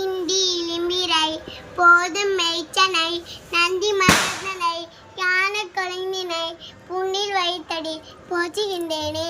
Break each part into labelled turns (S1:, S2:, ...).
S1: இந்தி இளிம்பிரை போதும் மெய்ச்சனை நந்தி மலர்ந்தனை யான கொலைந்தினை புண்ணில் வைத்தடி போச்சுகின்றேனே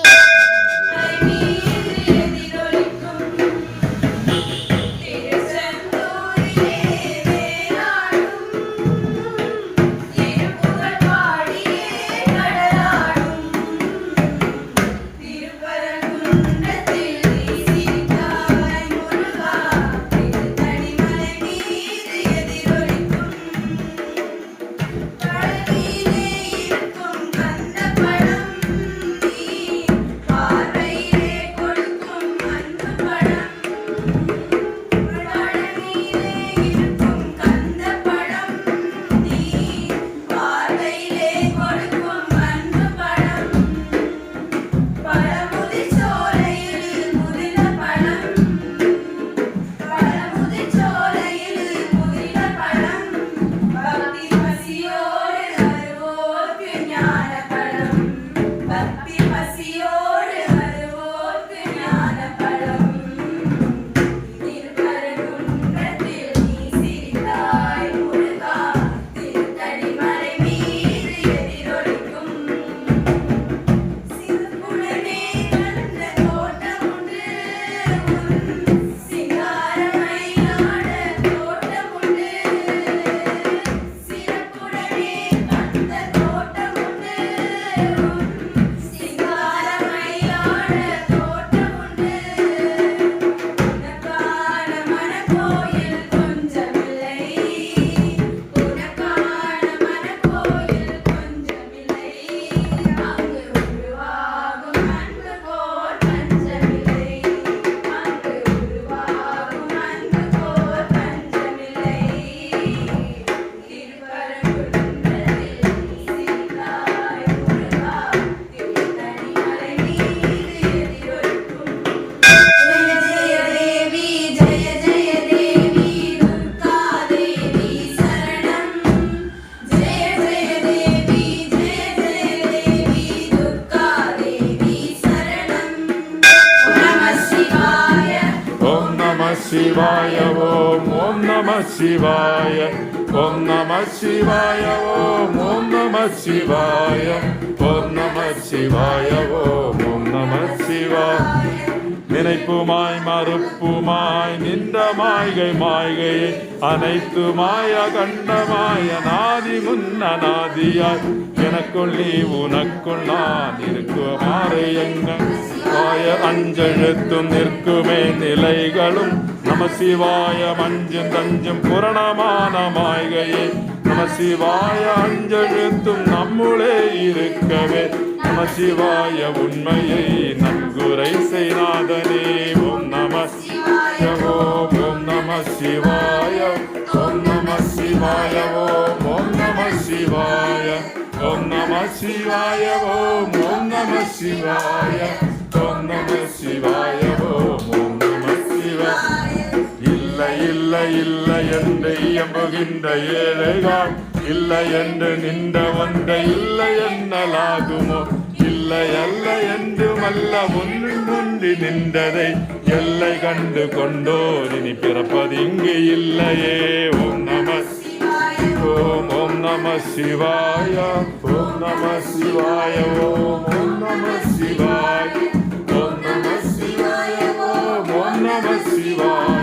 S2: bien vacío ஓம் சிவாய ஓம் ஓம் நம சிவாய ஓம் நம சிவாய ஓம் ஓம் நம சிவாய ஓம் நம சிவாய ஓம் ஓம் நம சிவாய நினைப்புமாய் மறுப்புமாய் நின்ற மாய்கை மாய்கையை அனைத்து மாய கண்டமாய நாதி முன்ன நாதியாய் எனக்குள் நீ உனக்குள் நான் இருக்குமாறு எங்கள் சிவாய அஞ்செழுத்தும் நிற்குமே நிலைகளும். நம சிவாய மஞ்சும் தஞ்சும் புரணமான மாய்கையே நம சிவாய அஞ்செழுத்தும் நம்முளே இருக்கவே. நம சிவாய உண்மையை நன்குரை செய்நாதனே. ஓம் நம சிவாய ஓம் நம சிவாய ஓம் நம சிவாய ஓம் நம சிவாய. ஓம் நம சிவாய ஓம் நம சிவாய. சிவாய ஓம் ஓம் நம சிவாய இல்லை இல்லை இல்லை என்று இயம்புகின்ற ஏழைகள் இல்லை என்று நின்ற ஒன்றை இல்லை என்னலாகுமோ இல்லை அல்ல என்றும் அல்ல ஒன்று முன்றி நின்றதை எல்லை கண்டு கொண்டோர் இனி பிறப்பது இங்கு இல்லையே ஓம் நம ஓம் ஓம் நம சிவாய ஓம் நம சிவாய ஓம் ஓம் நம சிவாய мама.